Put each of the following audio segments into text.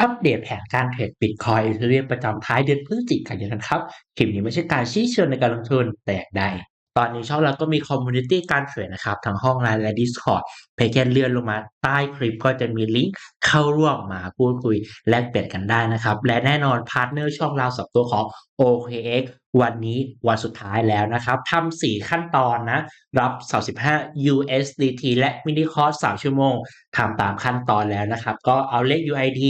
อัปเดตแผนการเทรดบิตคอยน์เรียนประจำท้ายเดือนพฤศจิกายนครับ คลิปนี้ไม่ใช่การชี้เชิญในการลงทุนแต่อย่างใดตอนนี้ช่องเราก็มีคอมมูนิตี้การเทรดนะครับทั้งห้องไลน์และ Discord เพียงแค่เลื่อนลงมาใต้คลิปก็จะมีลิงก์เข้าร่วมมาพูดคุยแลกเปลี่ยนกันได้นะครับ และแน่นอนพาร์ทเนอร์ช่องเราสับตัวของ OKX วันนี้วันสุดท้ายแล้วนะครับทำสี่ขั้นตอนนะ รับ 35 USDT และมินิคอร์ส3ชั่วโมงทำตามขั้นตอนแล้วนะครับ ก็เอาเลข UID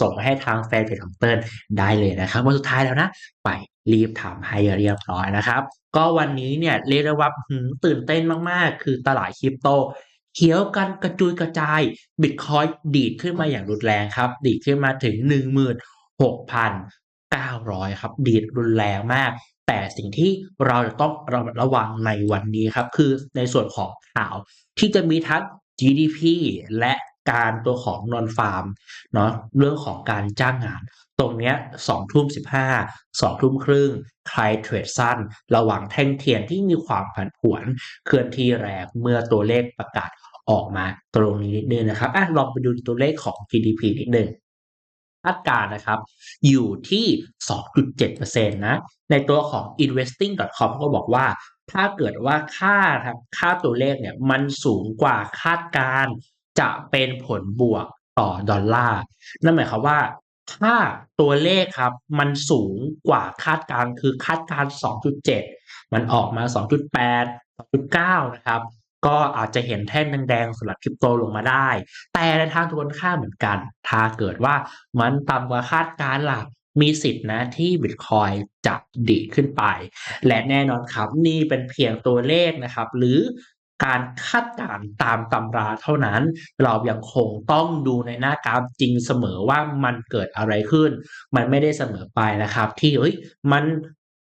ส่งมาให้ทางแฟนเพจของเติ้ลได้เลยนะครับวันสุดท้ายแล้วนะ ไปรีบทำให้เรียบร้อยนะครับ ก็วันนี้เนี่ยเรียกได้ว่าหืมตื่นเต้นมากๆ คือตลาดคริปโตเขียวกันกระจุยกระจายบิตคอยดีดขึ้นมาอย่างรุนแรงครับ ดีดขึ้นมาถึง 16,900 ครับ ดีดรุนแรงมาก แต่สิ่งที่เราจะต้องระมัดระวังในวันนี้ครับ คือในส่วนของข่าวที่จะมีทั้ง GDP และการตัวของ non farm เนาะเรื่องของการจ้างงาน ตรงเนี้ยสองทุ่มสิบห้าสองทุ่มครึ่งใครเทรดสั้น ระหว่างแท่งเทียนที่มีความผันผวน เคลื่อนที่แรงเมื่อตัวเลขประกาศออกมาตรงนี้นิดนึงนะครับอะลองไปดูตัวเลขของ GDP นิดนึง คาดการณ์นะครับ อยู่ที่ 2.7%นะในตัวของ investing.com ก็บอกว่า ถ้าเกิดว่าค่าครับค่าตัวเลขเนี่ยมันสูงกว่าคาดการจะเป็นผลบวกต่อดอลลาร์นั่นหมายความว่าถ้าตัวเลขครับมันสูงกว่าคาดการคือคาดการ 2.7 มันออกมา 2.8 2.9 นะครับ ก็อาจจะเห็นแท่งแดงๆสำหรับคริปโตลงมาได้ แต่ในทางตรงกันข้าเหมือนกัน ถ้าเกิดว่ามันต่ำกว่าคาดการณ์ล่ะมีสิทธิ์นะที่บิตคอยจะดีขึ้นไป และแน่นอนครับนี่เป็นเพียงตัวเลขนะครับ หรือการคาดการณ์ตามตำราเท่านั้น เรายังคงต้องดูในหน้ากราฟจริงเสมอว่ามันเกิดอะไรขึ้น มันไม่ได้เสมอไปนะครับ ที่เอ้ยมัน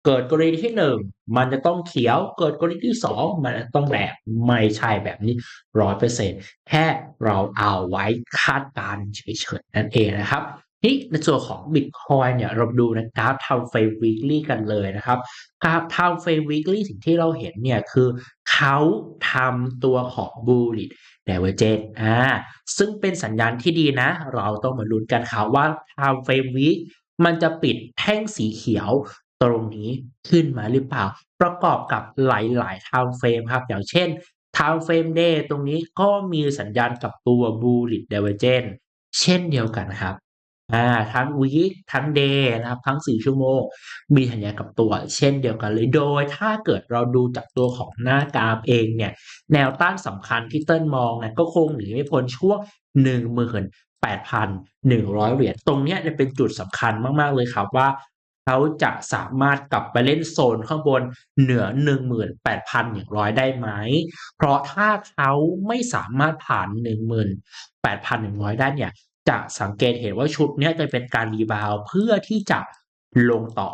เกิดกรณีที่หนึ่งมันจะต้องเขียว เกิดกรณีที่สองมันต้องแดงไม่ใช่แบบนี้ร้อยเปอร์เซ็นแค่เราเอาไว้คาดการเฉยๆนั่นเองนะครับนี่ในส่วนของ Bitcoin เนี่ยเราดูในกราฟ Time Frame Weekly กันเลยนะครับกราฟ Time Frame Weekly สิ่งที่เราเห็นเนี่ยคือเขาทำตัวของ Bullish Divergence อ่าซึ่งเป็นสัญญาณที่ดีนะ เราต้องมาลุ้นกันครับว่า Time Frame Week มันจะปิดแท่งสีเขียว ตรงนี้ขึ้นมาหรือเปล่า ประกอบกับหลายๆ Time Frame ครับ อย่างเช่น Time Frame Day ตรงนี้ก็มีสัญญาณกับตัว Bullish Divergence เช่นเดียวกันครับอ่าทั้งวีคทั้งเดย์นะครับทั้ง 4 ชั่วโมง มีสัญญาณกับตัว เช่นเดียวกันเลยโดยถ้าเกิดเราดูจากตัวของหน้ากราฟเองเนี่ย แนวต้านสำคัญที่เติ้ลมองเนี่ยก็คงหนีไม่พ้นช่วง18,100 เหรียญ ตรงเนี้ยจะเป็นจุดสำคัญมาก ๆ เลยครับว่า เขาจะสามารถกลับไปเล่นโซนข้างบนเหนือ 18,100 ได้ไหม เพราะถ้าเขาไม่สามารถผ่าน 18,100 ได้เนี่ยจะสังเกตเห็นว่าชุดนี้จะเป็นการรีบาวเพื่อที่จะลงต่อ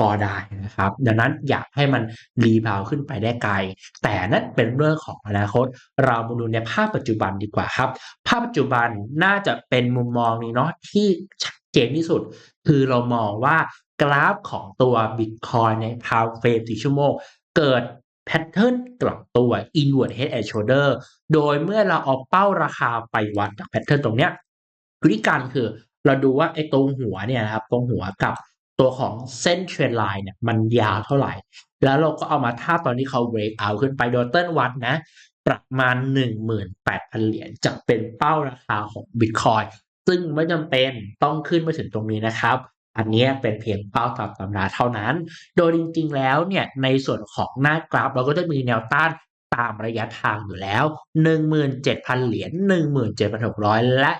ก็ได้นะครับ ดังนั้นอยากให้มันรีบาวขึ้นไปได้ไกล แต่นั่นเป็นเรื่องของอนาคต เรามาดูในภาพปัจจุบันดีกว่าครับ ภาพปัจจุบันน่าจะเป็นมุมมองนี้เนาะที่ชัดเจนที่สุด คือเรามองว่า กราฟของตัว Bitcoin ใน Time Frame 4ชั่วโมง เกิดแพทเทิร์นกลับตัว inward head and shoulder โดยเมื่อเราเอาเป้าราคาไปวัดจากแพทเทิร์นตรงเนี้ยวิธีการคือเราดูว่าไอ้ตรงหัวเนี่ยนะครับตรงหัวกับตัวของเส้นเทรนไลน์เนี่ยมันยาวเท่าไหร่ แล้วเราก็เอามาท่าตอนที่เขา break out ขึ้นไปโดยเติ้ลวัดนะ ประมาณ 18,000 เหรียญจะเป็นเป้าราคาของ Bitcoin ซึ่งไม่จำเป็นต้องขึ้นมาถึงตรงนี้นะครับ อันนี้เป็นเพียงเป้าตามตำราเท่านั้น โดยจริงๆแล้วเนี่ยในส่วนของหน้ากราฟเราก็จะมีแนวต้านตามระยะทางอยู่แล้ว 17,000 เหรียญ 17,600 และ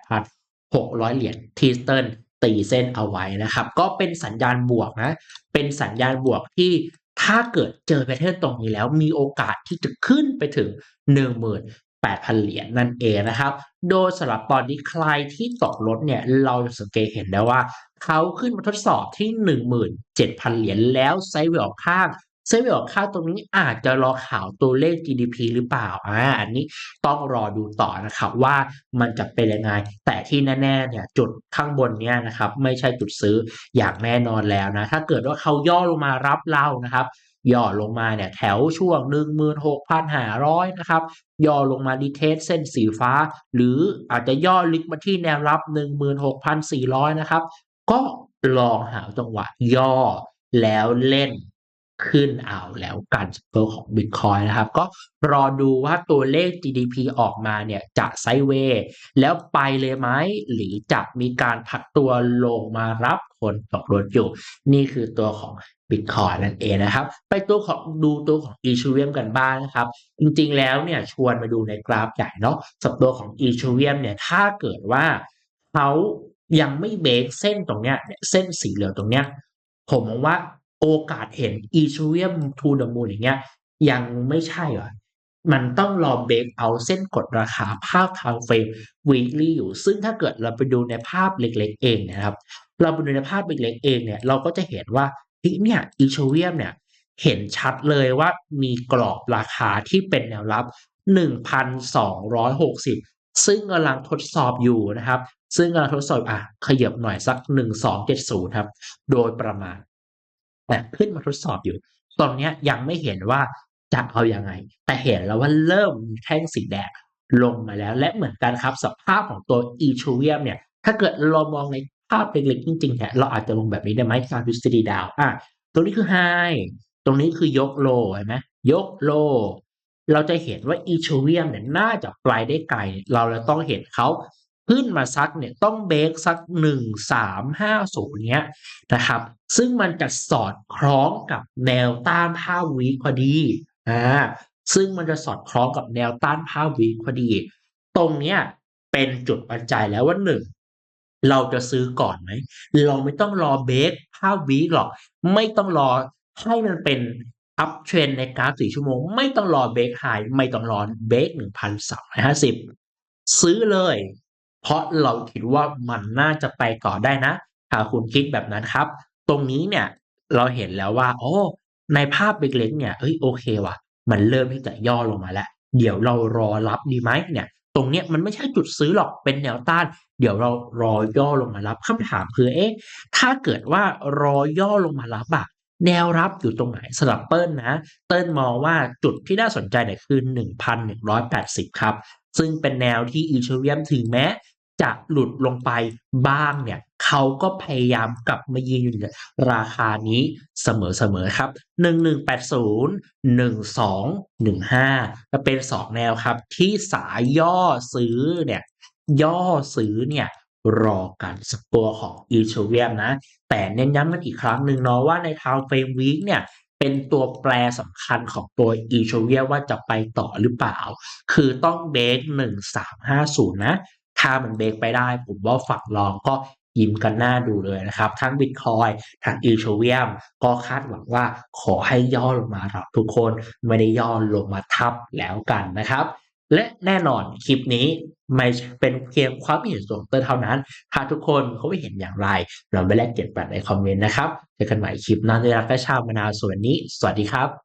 18,600 เหรียญที่เติ้ลตีเส้นเอาไว้นะครับ ก็เป็นสัญญาณบวกนะ เป็นสัญญาณบวกที่ถ้าเกิดเจอแพทเทิร์นตรงนี้แล้วมีโอกาสที่จะขึ้นไปถึง 8,000 เหรียญนั่นเองนะครับ โดยสำหรับตอนนี้ใครที่ตกรถเนี่ยเราจะสังเกตเห็นได้ว่า เขาขึ้นมาทดสอบที่ 17,000 เหรียญแล้วไซด์เวย์ออกข้างไซเวย์ออกข้างตรงนี้อาจจะรอข่าวตัวเลข GDP หรือเปล่า อ่า อันนี้ต้องรอดูต่อนะครับว่ามันจะเป็นยังไง แต่ที่แน่ๆเนี่ยจุดข้างบนเนี่ยนะครับไม่ใช่จุดซื้ออย่างแน่นอนแล้วนะ ถ้าเกิดว่าเขาย่อลงมารับเรานะครับ ย่อลงมาเนี่ยแถวช่วง 16,500 นะครับ ย่อลงมาดีเทสเส้นสีฟ้า หรืออาจจะย่อลึกมาที่แนวรับ 16,400 นะครับ ก็ลองหาจังหวะย่อแล้วเล่นขึ้นเอาแล้วกันตัวของ Bitcoin นะครับ ก็รอดูว่าตัวเลข GDP ออกมาเนี่ยจะไซเวย์แล้วไปเลยไหม หรือจะมีการพักตัวลงมารับ คนตกรถอยู่ นี่คือตัวของ Bitcoin นั่นเองนะครับ ไปตัวของดูตัวของ Ethereum กันบ้างนะครับ จริงๆแล้วเนี่ยชวนมาดูในกราฟใหญ่เนาะสับตัวของ Ethereum เนี่ยถ้าเกิดว่าเขายังไม่เบรกเส้นตรงเนี้ยเนี่ยเส้นสีเหลืองตรงเนี้ยผมมองว่าโอกาสเห็น Ethereum to the moon อย่างเงี้ยยังไม่ใช่หรอ มันต้องรอเบรกเอาเส้นกดราคาภาพ time frame weekly อยู่ ซึ่งถ้าเกิดเราไปดูในภาพเล็กๆเองนะครับ เราไปดูในภาพเล็กๆเองเนี่ย เราก็จะเห็นว่าเฮ้ยเนี่ย Ethereum เนี่ยเห็นชัดเลยว่ามีกรอบราคาที่เป็นแนวรับ 1,260 ซึ่งกำลังทดสอบอยู่นะครับ ซึ่งกำลังทดสอบอะขยับหน่อยสัก 1270 ครับ โดยประมาณแต่ขึ้นมาทดสอบอยู่ ตอนนี้ยังไม่เห็นว่า จะเอาอยังไง แต่เห็นแล้วว่าเริ่มมีแท่งสีแดงลงมาแล้ว และเหมือนกันครับสภาพของตัว Ethereum เนี่ย ถ้าเกิดเรามองในภาพเล็กๆจริงๆเนี่ยเราอาจจะลงแบบนี้ได้ไหมตามทฤษฎีดาวอะตรงนี้คือ High ตรงนี้คือยกโลเห็นไหมยกโล เราจะเห็นว่า Ethereum เนี่ยน่าจะไปได้ไกล เราจะต้องเห็นเขาขึ้นมาสักเนี่ยต้องเบรกสัก1350เนี้ยนะครับ ซึ่งมันจะสอดคล้องกับแนวต้านภาพวีคพอดี อ่าซึ่งมันจะสอดคล้องกับแนวต้านภาพวีคพอดี ตรงเนี้ยเป็นจุดปัจจัยแล้วว่าหนึ่งเราจะซื้อก่อนไหม เราไม่ต้องรอเบรกภาพวีคหรอก ไม่ต้องรอให้มันเป็นอัพเทรนในกราฟสี่ชั่วโมง ไม่ต้องรอเบรกไฮไม่ต้องรอเบรกหนึ่งพันสองร้อยห้าสิบซื้อเลย เพราะเราคิดว่ามันน่าจะไปต่อได้นะ ถ้าคุณคิดแบบนั้นครับ ตรงนี้เนี่ยเราเห็นแล้วว่า โอ้ ในภาพเล็กๆเนี่ยเอ้ยโอเคว่ะ มันเริ่มที่จะย่อลงมาแล้ว เดี๋ยวเรารอรับดีไหมเนี่ย ตรงเนี้ยมันไม่ใช่จุดซื้อหรอกเป็นแนวต้าน เดี๋ยวเรารอย่อลงมารับคำถามคือเอ๊ะถ้าเกิดว่ารอย่อลงมารับอะแนวรับอยู่ตรงไหนสำหรับเปิ้ลนะ เติ้ลมองว่าจุดที่น่าสนใจเนี่ยคือ 1,180 ครับ ซึ่งเป็นแนวที่อีเทเรียมถึงแม้ จะหลุดลงไปบ้างเนี่ยเขาก็พยายามกลับมายืนอยู่ในราคานี้เสมอๆครับ 1180 1215 จะเป็น 2 แนวครับ ที่สายย่อซื้อเนี่ยย่อซื้อเนี่ยรอการสกตัวของอีเทเรียมนะ แต่เน้นย้ำกันอีกครั้งหนึ่งเนาะว่าในทาวเฟรมวีคเนี่ยเป็นตัวแปรสำคัญของตัวอีเทเรียว่าจะไปต่อหรือเปล่า คือต้องเบรก1350 นะ ถ้ามันเบรกไปได้ ผมว่าฝั่งรองก็ยิ้มกันหน้าดูเลยนะครับ ทั้ง Bitcoin ทั้ง Ethereum ก็คาดหวังว่าขอให้ย่อลงมารับทุกคนไม่ได้ย่อลงมาทับแล้วกันนะครับ และแน่นอนคลิปนี้ไม่เป็นเพียงความเห็นส่วนตัวเท่านั้น ถ้าทุกคนเขาไม่เห็นอย่างไร เราไปแลกเปลี่ยนกันในคอมเมนต์นะครับเจอกันใหม่คลิปหน้าด้วยรักและชาวมะนาวส่วนนี้ สวัสดีครับ